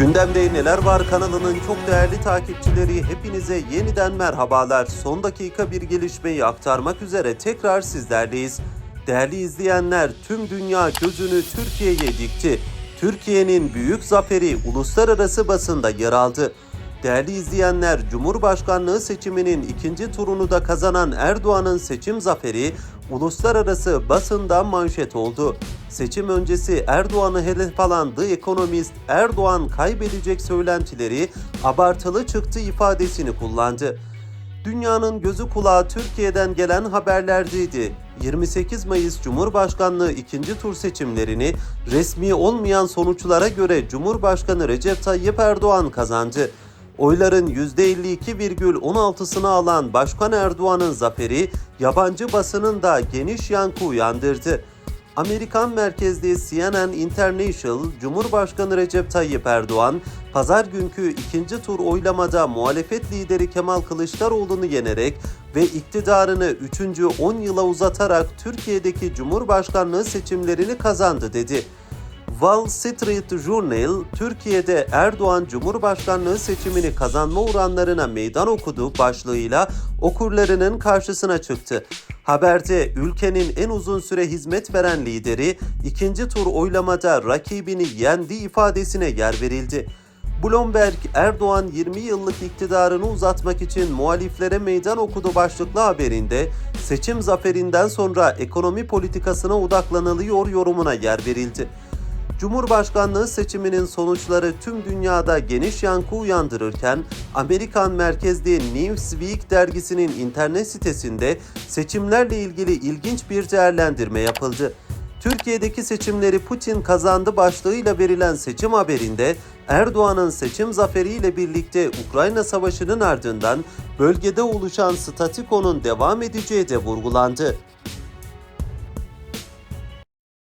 Gündemde Neler Var kanalının çok değerli takipçileri hepinize yeniden merhabalar. Son dakika bir gelişmeyi aktarmak üzere tekrar sizlerleyiz. Değerli izleyenler tüm dünya gözünü Türkiye'ye dikti. Türkiye'nin büyük zaferi uluslararası basında yer aldı. Değerli izleyenler, Cumhurbaşkanlığı seçiminin ikinci turunu da kazanan Erdoğan'ın seçim zaferi uluslararası basında manşet oldu. Seçim öncesi Erdoğan'ı hedef alan The Economist, Erdoğan kaybedecek söylentileri abartılı çıktı ifadesini kullandı. Dünyanın gözü kulağı Türkiye'den gelen haberlerdeydi. 28 Mayıs Cumhurbaşkanlığı ikinci tur seçimlerini resmi olmayan sonuçlara göre Cumhurbaşkanı Recep Tayyip Erdoğan kazandı. Oyların %52,16'sını alan Başkan Erdoğan'ın zaferi yabancı basının da geniş yankı uyandırdı. Amerikan merkezli CNN International, Cumhurbaşkanı Recep Tayyip Erdoğan, pazar günkü ikinci tur oylamada muhalefet lideri Kemal Kılıçdaroğlu'nu yenerek ve iktidarını 3. 10 yıla uzatarak Türkiye'deki Cumhurbaşkanlığı seçimlerini kazandı dedi. Wall Street Journal, Türkiye'de Erdoğan Cumhurbaşkanlığı seçimini kazanma oranlarına meydan okudu başlığıyla okurlarının karşısına çıktı. Haberde ülkenin en uzun süre hizmet veren lideri ikinci tur oylamada rakibini yendi ifadesine yer verildi. Bloomberg, Erdoğan 20 yıllık iktidarını uzatmak için muhaliflere meydan okudu başlıklı haberinde seçim zaferinden sonra ekonomi politikasına odaklanılıyor yorumuna yer verildi. Cumhurbaşkanlığı seçiminin sonuçları tüm dünyada geniş yankı uyandırırken Amerikan merkezli Newsweek dergisinin internet sitesinde seçimlerle ilgili ilginç bir değerlendirme yapıldı. Türkiye'deki seçimleri Putin kazandı başlığıyla verilen seçim haberinde Erdoğan'ın seçim zaferiyle birlikte Ukrayna Savaşı'nın ardından bölgede oluşan statikonun devam edeceği de vurgulandı.